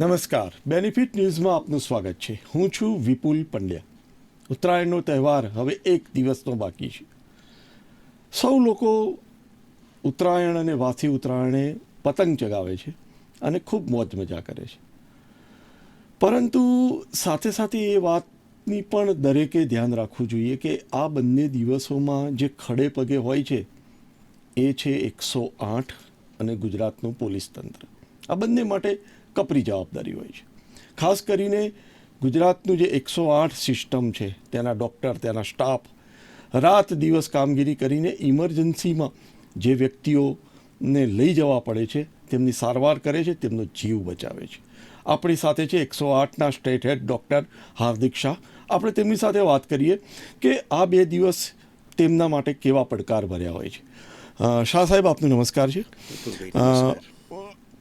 નમસ્કાર. બેનિફિટ ન્યૂઝમાં આપનું સ્વાગત છે. હું છું વિપુલ પંડ્યા. ઉત્તરાયણનો તહેવાર હવે એક દિવસનો બાકી છે. સૌ લોકો ઉત્તરાયણ અને વાસી ઉત્તરાયણે પતંગ ચગાવે છે અને ખૂબ મોજ મજા કરે છે. પરંતુ સાથે સાથે એ વાતની પણ દરેકે ધ્યાન રાખવું જોઈએ કે આ બંને દિવસોમાં જે ખડે પગે હોય છે, એ છે એકસો આઠ અને ગુજરાતનું પોલીસ તંત્ર. આ બંને માટે કપરી જવાબદારી હોય છે. ખાસ કરીને ગુજરાતનું જે એકસો આઠ સિસ્ટમ છે તેના ડૉક્ટર તેના સ્ટાફ, રાત દિવસ કામગીરી કરીને ઇમરજન્સીમાં જે વ્યક્તિઓને લઈ જવા પડે છે, તેમની સારવાર કરે છે, તેમનો જીવ બચાવે છે. આપણી સાથે છે એકસો આઠના state head doctor Hardik Shah. આપણે તેમની સાથે વાત કરીએ કે આ બે દિવસ તેમના માટે કેવા પડકાર ભર્યા હોય છે. શાહ સાહેબ, આપનું નમસ્કાર છે.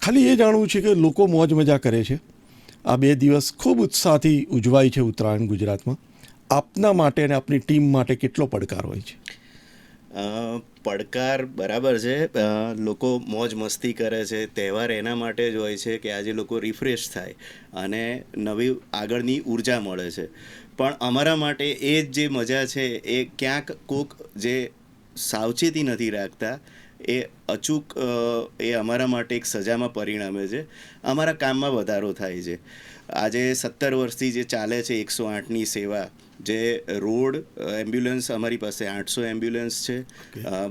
ખાલી એ જાણવું છે કે લોકો મોજ મજા કરે છે. આ બે દિવસ ખૂબ ઉત્સાહથી ઉજવાય છે ઉત્તરાયણ ગુજરાતમાં. આપના માટે અને આપની ટીમ માટે કેટલો પડકાર હોય છે? પડકાર બરાબર છે. લોકો મોજ મસ્તી કરે છે. તહેવાર એના માટે જ હોય છે કે આજે લોકો રિફ્રેશ થાય અને નવી આગળની ઊર્જા મળે છે. પણ અમારા માટે એ જ જે મજા છે એ ક્યાંક કોક જે સાવચેતી નથી રાખતા એ અચૂક એ અમારા માટે એક સજામાં પરિણમે છે. અમારા કામમાં વધારો થાય છે. આજે સત્તર વર્ષથી જે ચાલે છે એકસો આઠની સેવા જે રોડ એમ્બ્યુલન્સ અમારી પાસે આઠસો એમ્બ્યુલન્સ છે.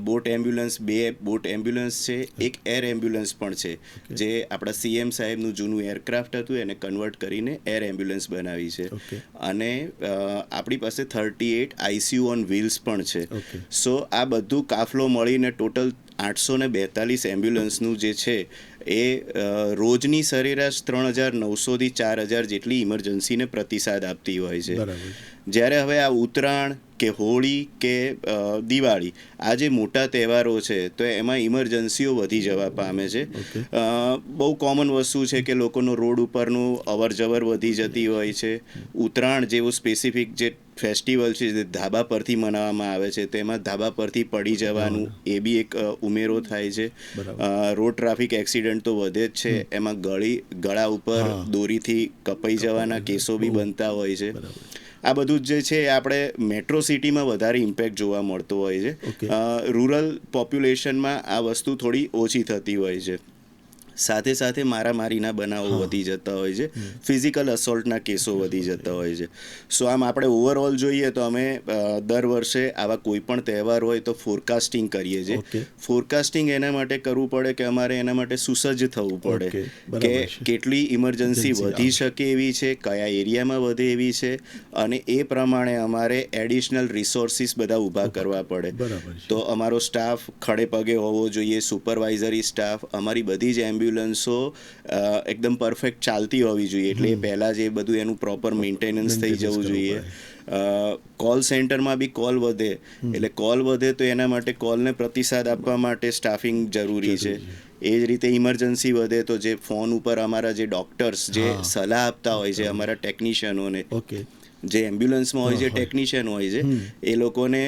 બોટ એમ્બ્યુલન્સ બે બોટ એમ્બ્યુલન્સ છે. એક એર એમ્બ્યુલન્સ પણ છે. જે આપણા સીએમ સાહેબનું જૂનું એરક્રાફ્ટ હતું એને કન્વર્ટ કરીને એર એમ્બ્યુલન્સ બનાવી છે. અને આપણી પાસે thirty eight ICU on wheels પણ છે. સો આ બધું કાફલો મળીને ટોટલ આઠસો ને બેતાલીસ એમ્બ્યુલન્સનું જે છે એ રોજની સરેરાશ ત્રણ હજાર નવસોથી ચાર હજાર જેટલી ઇમરજન્સીને પ્રતિસાદ આપતી હોય છે. જ્યારે હવે આ ઉત્તરાયણ કે હોળી કે દિવાળી આ જે મોટા તહેવારો છે તો એમાં ઇમરજન્સીઓ વધી જવા પામે છે. બહુ કોમન વસ્તુ છે કે લોકોનો રોડ ઉપરનું અવર જવર વધી જતી હોય છે. ઉત્તરાયણ જેવું સ્પેસિફિક જે ફેસ્ટિવલ છે જે ધાબા પરથી મનાવવામાં આવે છે તેમાં ધાબા પરથી પડી જવાનું એ બી એક ઉમેરો થાય છે. રોડ ટ્રાફિક એક્સિડન્ટ તો વધે જ છે. એમાં ગળી ગળા ઉપર દોરીથી કપાઈ જવાના કેસો બી બનતા હોય છે. આ બધું જ જે છે એ આપણે મેટ્રો સિટીમાં વધારે ઇમ્પેક્ટ જોવા મળતો હોય. છે. રૂરલ પોપ્યુલેશનમાં આ વસ્તુ થોડી ઓછી થતી હોય છે. સાથે સાથે મારામારીના બનાવો વધી જતા હોય છે. ફિઝિકલ અસોલ્ટના કેસો વધી જતા હોય છે. સો આમ આપણે ઓવરઓલ જોઈએ તો અમે દર વર્ષે આવા કોઈ પણ તહેવાર હોય તો ફોરકાસ્ટિંગ કરીએ છીએ. ફોરકાસ્ટિંગ એના માટે કરવું પડે કે અમારે એના માટે સુસજ્જ થવું પડે કે કેટલી ઇમરજન્સી વધી શકે એવી છે કયા એરિયામાં વધે એવી છે અને એ પ્રમાણે અમારે એડિશનલ રિસોર્સિસ બધા ઊભા કરવા પડે. તો અમારો સ્ટાફ ખડે પગે હોવો જોઈએ સુપરવાઇઝરી સ્ટાફ અમારી બધી જ એમ્બ્યુલન્સો એકદમ પરફેક્ટ ચાલતી હોવી જોઈએ. એટલે એ પહેલાં જે બધું એનું પ્રોપર મેન્ટેનન્સ થઈ જવું જોઈએ. કોલ સેન્ટરમાં બી કોલ વધે. એટલે કોલ વધે તો એના માટે કોલને પ્રતિસાદ આપવા માટે સ્ટાફિંગ જરૂરી છે. એ જ રીતે ઇમરજન્સી વધે તો જે ફોન ઉપર અમારા જે ડોક્ટર્સ જે સલાહ આપતા હોય છે અમારા ટેકનિશિયનોને ઓકે. જે એમ્બ્યુલન્સમાં હોય છે ટેકનિશિયન હોય છે એ લોકોને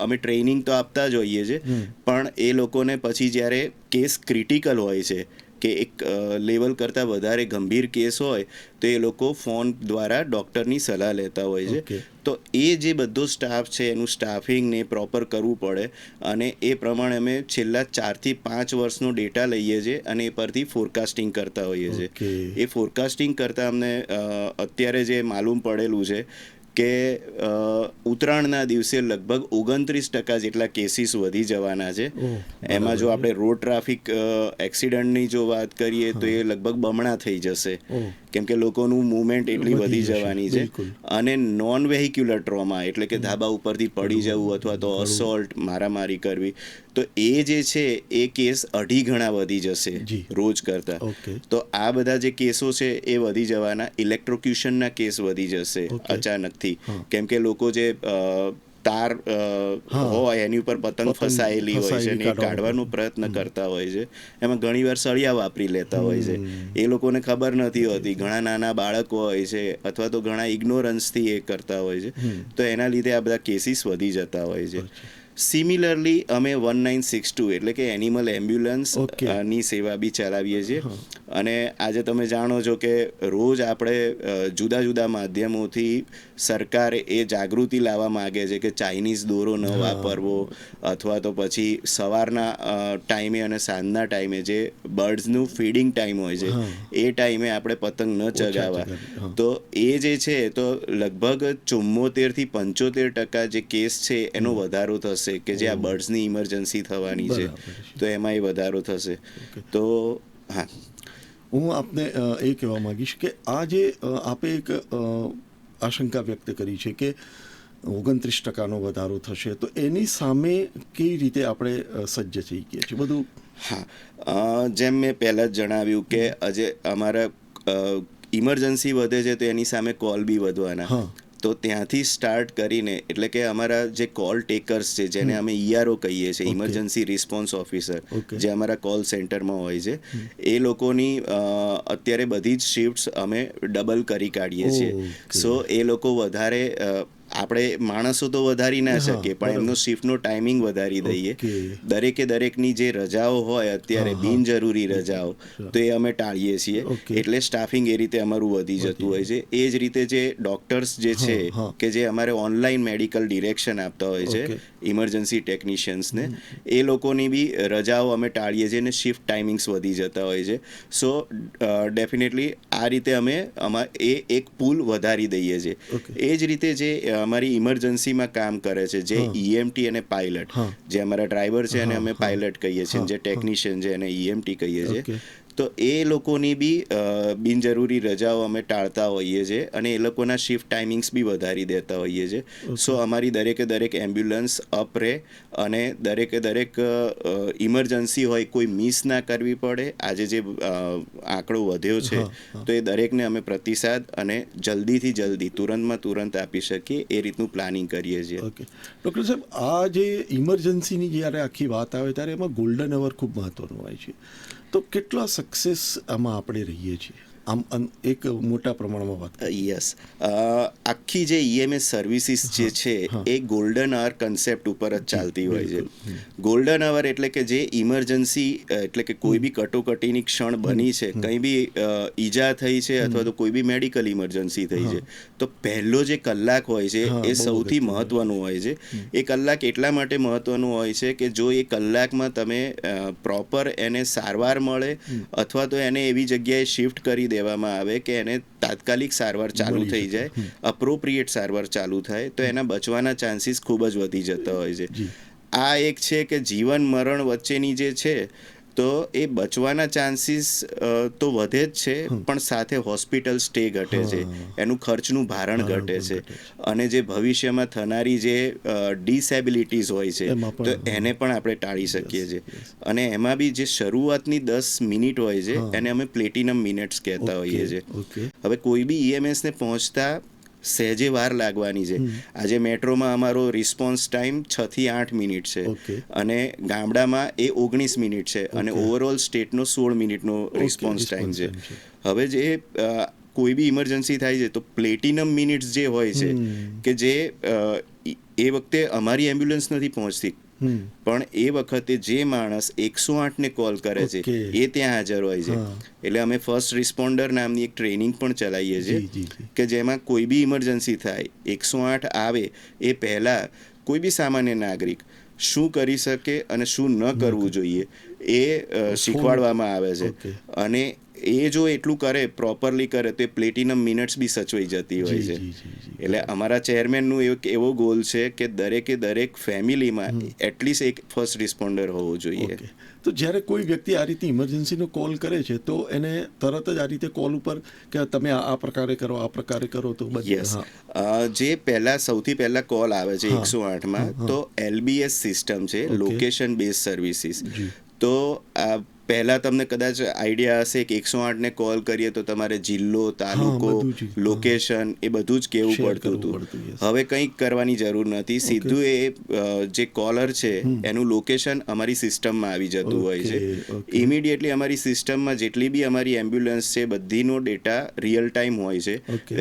અમે ટ્રેનિંગ તો આપતા જ હોઈએ છે. પણ એ લોકોને પછી જ્યારે કેસ ક્રિટિકલ હોય છે કે એક લેવલ કરતાં વધારે ગંભીર કેસ હોય તો એ લોકો ફોન દ્વારા ડૉક્ટરની સલાહ લેતા હોય છે. તો એ જે બધો સ્ટાફ છે એનું સ્ટાફિંગ ને પ્રોપર કરવું પડે અને એ પ્રમાણે અમે છેલ્લા ચારથી પાંચ વર્ષનો ડેટા લઈએ છીએ અને એ પરથી ફોરકાસ્ટિંગ કરતા હોઈએ છીએ. એ ફોરકાસ્ટિંગ કરતાં અમને અત્યારે જે માલુમ પડેલું છે કે ઉત્તરાયણના દિવસે લગભગ ઓગણત્રીસ ટકા જેટલા કેસીસ વધી જવાના છે. એમાં જો આપણે રોડ ટ્રાફિક એક્સિડન્ટની જો વાત કરીએ તો એ લગભગ બમણા થઈ જશે. કેમ કે લોકોનું મુવમેન્ટ એટલી વધી જવાની છે. અને નોન વેહિક્યુલર ટ્રોમા એટલે કે ધાબા ઉપરથી પડી જવું અથવા તો અસોલ્ટ મારામારી કરવી. તો એ જે છે એ કેસ અઢી ગણા વધી જશે રોજ કરતા. તો આ બધા જે કેસો છે એ વધી જવાના. ઇલેક્ટ્રોક્યુશનના કેસ વધી જશે અચાનકથી. કેમ કે લોકો જે તાર હોય એની ઉપર પતંગ ફસાયેલી હોય છે એ કાઢવાનો કાઢવાનો પ્રયત્ન કરતા હોય છે. એમાં ઘણીવાર સળિયા વાપરી લેતા હોય છે. એ લોકોને ખબર નથી હોતી. ઘણા નાના બાળકો હોય છે અથવા તો ઘણા ઇગ્નોરન્સથી એ કરતા હોય છે. તો એના લીધે આ બધા કેસીસ વધી જતા હોય છે. સિમિલરલી અમે વન નાઇન સિક્સ ટુ એટલે કે એનિમલ એમ્બ્યુલન્સની સેવા બી ચલાવીએ છીએ. અને આજે તમે જાણો છો કે રોજ આપણે જુદા જુદા માધ્યમોથી સરકાર એ જાગૃતિ લાવવા માગે છે કે ચાઇનીઝ દોરો ન વાપરવો અથવા તો પછી સવારના ટાઈમે અને સાંજના ટાઈમે જે બર્ડ્સનું ફીડિંગ ટાઈમ હોય છે એ ટાઈમે આપણે પતંગ ન ચગાવવા. તો એ જે છે તો લગભગ ચુમ્મોતેરથી પંચોતેર ટકા જે કેસ છે એનો વધારો થશે કે જે આ બર્ડ્સની ઇમરજન્સી થવાની છે. તો એમાં એ વધારો થશે. તો હા. હું આપને એ કહેવા માગીશ કે આ જે આપે એક આશંકા વ્યક્ત કરી છે કે ઓગણત્રીસ ટકાનો વધારો થશે. તો એની સામે કેવી રીતે આપણે સજ્જ થઈ ગયા છીએ? બધું હા. જેમ મેં પહેલાં જ જણાવ્યું કે આજે અમારા ઇમરજન્સી વધે છે તો એની સામે કોલ બી વધવાના. હા. તો ત્યાંથી સ્ટાર્ટ કરીને એટલે કે અમારા જે કોલ ટેકર્સ છે જેને અમે ઈઆરઓ કહીએ છીએ ઇમરજન્સી રિસ્પોન્સ ઓફિસર જે અમારા કોલ સેન્ટરમાં હોય છે એ લોકોની અત્યારે બધી જ શિફ્ટ્સ અમે ડબલ કરી કાઢીએ છીએ. સો એ લોકો વધારે આપણે માણસો તો વધારી ના શકીએ પણ એમનો શિફ્ટનો ટાઈમિંગ વધારી દઈએ. દરેકે દરેકની જે રજાઓ હોય અત્યારે. બિનજરૂરી રજાઓ તો એ અમે ટાળીએ છીએ. એટલે સ્ટાફિંગ એ રીતે અમારું વધી જતું હોય છે. એ જ રીતે જે ડોક્ટર્સ જે છે કે જે અમારે ઓનલાઈન મેડિકલ ડિરેક્શન આપતા હોય છે. ઇમરજન્સી ટેકનિશિયન્સને એ લોકોની બી રજાઓ અમે ટાળીએ છીએ અને શિફ્ટ ટાઈમિંગ્સ વધી જતા હોય છે. સો ડેફિનેટલી આ રીતે અમે અમાર એ એક પુલ વધારી દઈએ છીએ. એ જ રીતે જે અમારી ઇમરજન્સીમાં કામ કરે છે જે ઈએમટી અને પાયલટ જે અમારા ડ્રાઈવર છે અને અમે પાયલટ કહીએ છીએ જે ટેકનિશિયન છે એને ઈએમટી કહીએ છીએ. તો એ લોકોની બી બિનજરૂરી રજાઓ અમે ટાળતા હોઈએ છીએ અને એ લોકોના શિફ્ટ ટાઈમિંગ્સ બી વધારી દેતા હોઈએ છીએ સો અમારી દરેકે દરેક એમ્બ્યુલન્સ અપ રહે અને દરેકે દરેક ઇમરજન્સી હોય કોઈ મિસ ના કરવી પડે. આજે જે આંકડો વધ્યો છે. તો એ દરેકને અમે પ્રતિસાદ અને જલ્દીથી જલ્દી તુરંતમાં તુરંત આપી શકીએ એ રીતનું પ્લાનિંગ કરીએ છીએ. ઓકે. ડૉક્ટર સાહેબ આ જે ઇમરજન્સીની જ્યારે આખી વાત આવે ત્યારે એમાં ગોલ્ડન અવર ખૂબ મહત્ત્વનું હોય છે. તો કેટલા સક્સેસ આમાં આપણે રહીએ છીએ? આમ એક મોટા પ્રમાણમાં વાત. યસ આખી જે ઈએમએસ સર્વિસીસ જે છે એ ગોલ્ડન અવર કન્સેપ્ટ ઉપર જ ચાલતી હોય છે. ગોલ્ડન અવર એટલે કે જે ઇમરજન્સી એટલે કે કોઈ બી કટોકટીની ક્ષણ બની છે કંઈ બી ઈજા થઈ છે અથવા તો કોઈ બી મેડિકલ ઇમરજન્સી થઈ છે તો પહેલો જે કલાક હોય છે એ સૌથી. મહત્વનું હોય છે. એ કલાક એટલા માટે મહત્વનું હોય છે કે જો એ કલાકમાં તમે પ્રોપર એને સારવાર મળે અથવા તો એને એવી જગ્યાએ શિફ્ટ કરી દેવામાં આવે કે એને તાત્કાલિક સારવાર ચાલુ થઈ જાય અપ્રોપ્રિએટ સારવાર ચાલુ થાય તો એના બચવાના ચાન્સીસ ખૂબ જ વધી જતા હોય છે. આ એક છે કે જીવન મરણ વચ્ચેની જે છે તો એ બચવાના ચાન્સીસ તો વધે જ છે પણ સાથે હોસ્પિટલ સ્ટે ઘટે છે. એનું ખર્ચનું ભારણ ઘટે છે. અને જે ભવિષ્યમાં થનારી જે ડિસેબિલિટીઝ હોય છે તો એને પણ આપણે ટાળી શકીએ છીએ. અને એમાં બી જે શરૂઆતની દસ મિનિટ હોય છે એને અમે પ્લેટિનમ મિનિટ્સ કહેતા હોઈએ છીએ. હવે કોઈ બી ઈએમએસને પહોંચતા સહેજે વાર લાગવાની છે. આજે મેટ્રોમાં અમારો રિસ્પોન્સ ટાઈમ છ થી આઠ મિનિટ છે. અને ગામડામાં એ ઓગણીસ મિનિટ છે. અને ઓવરઓલ સ્ટેટનો સોળ મિનિટનો રિસ્પોન્સ ટાઈમ છે. હવે જે કોઈ બી ઇમરજન્સી થાય છે તો પ્લેટિનમ મિનિટ્સ જે હોય છે કે જે એ વખતે અમારી એમ્બ્યુલન્સ નથી પહોંચતી. પણ એ વખતે જે માણસ એકસો આઠને કોલ કરે છે એ ત્યાં હાજર હોય છે. એટલે અમે ફર્સ્ટ રિસ્પોન્ડર નામની એક ટ્રેનિંગ પણ ચલાવીએ છીએ કે જેમાં કોઈ બી ઇમરજન્સી થાય એકસો આઠ આવે એ પહેલાં કોઈ બી સામાન્ય નાગરિક શું કરી શકે અને શું ન કરવું જોઈએ એ શીખવાડવામાં આવે છે. અને એ જો એટલું કરે પ્રોપરલી કરે તો એ પ્લેટિનમ મિનિટ્સ બી સચવાઈ જતી હોય છે. એટલે અમારા ચેરમેનનું એક એવો ગોલ છે કે દરેકે દરેક ફેમિલીમાં એટલીસ્ટ એક ફર્સ્ટ રિસ્પોન્ડર હોવો જોઈએ. તો જ્યારે કોઈ વ્યક્તિ આ રીતે ઇમરજન્સીનો કોલ કરે છે તો એને તરત જ આ રીતે કોલ ઉપર કે તમે આ આ પ્રકારે કરો આ પ્રકારે કરો તો યસ જે પહેલા સૌથી પહેલા કોલ આવે છે એકસો આઠમાં તો એલબીએસ સિસ્ટમ છે લોકેશન બેઝ સર્વિસીસ તો આ પહેલાં તમને કદાચ આઈડિયા હશે કે એકસો આઠને કોલ કરીએ તો તમારે જિલ્લો તાલુકો. લોકેશન એ બધું જ કહેવું પડતું. હતું. હવે કંઈક કરવાની જરૂર નથી. સીધું એ જે કોલર છે એનું લોકેશન અમારી સિસ્ટમમાં આવી જતું હોય છે. ઇમિડિયેટલી અમારી સિસ્ટમમાં જેટલી બી અમારી એમ્બ્યુલન્સ છે બધીનો ડેટા રિયલ ટાઈમ હોય છે.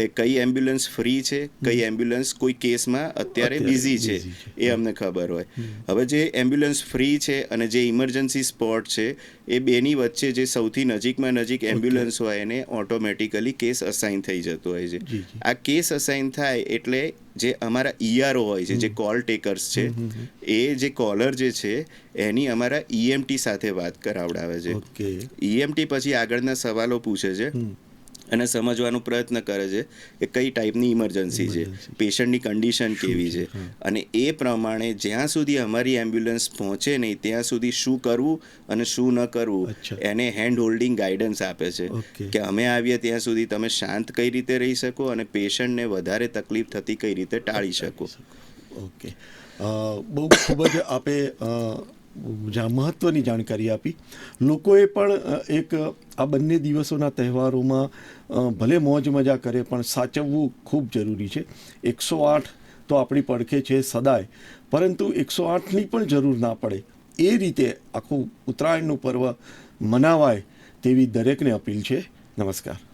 કઈ એમ્બ્યુલન્સ ફ્રી છે કઈ એમ્બ્યુલન્સ કોઈ કેસમાં અત્યારે બિઝી છે. એ અમને ખબર હોય. હવે જે એમ્બ્યુલન્સ ફ્રી છે અને જે ઇમરજન્સી સ્પોટ છે એ બેની વચ્ચે જે સૌથી નજીકમાં નજીક એમ્બ્યુલન્સ હોય એને ઓટોમેટિકલી કેસ અસાઇન થઈ જતો હોય છે. આ કેસ અસાઇન થાય એટલે જે અમારા ઈઆરઓ હોય છે જે કોલ ટેકર્સ છે એ જે કોલર જે છે એની અમારા ઈએમટી સાથે વાત કરાવડાવે છે. ઈએમટી પછી આગળના સવાલો પૂછે છે. અને સમજવાનો પ્રયત્ન કરે છે કે કઈ ટાઈપની ઇમરજન્સી છે. પેશન્ટની કન્ડિશન કેવી છે? અને એ પ્રમાણે જ્યાં સુધી અમારી એમ્બ્યુલન્સ પહોંચે નહીં ત્યાં સુધી શું કરવું અને શું ન કરવું એને હેન્ડ હોલ્ડિંગ ગાઈડન્સ આપે છે કે અમે આવીએ ત્યાં સુધી તમે શાંત કઈ રીતે રહી શકો અને પેશન્ટને વધારે તકલીફ થતી કઈ રીતે ટાળી શકો. ઓકે. બહુ ખૂબ જ આપે મહત્ત્વની જાણકારી આપી. લોકોએ પણ એક, આ બંને દિવસોના તહેવારોમાં ભલે મોજ મજા કરે, પણ સાચવવું ખૂબ જરૂરી છે. એકસો આઠ તો આપણી પડખે છે સદાય. પરંતુ એકસો આઠની પણ જરૂર ના પડે. એ રીતે આખું ઉત્તરાયણનું પર્વ મનાવાય તેવી દરેકને અપીલ છે. નમસ્કાર.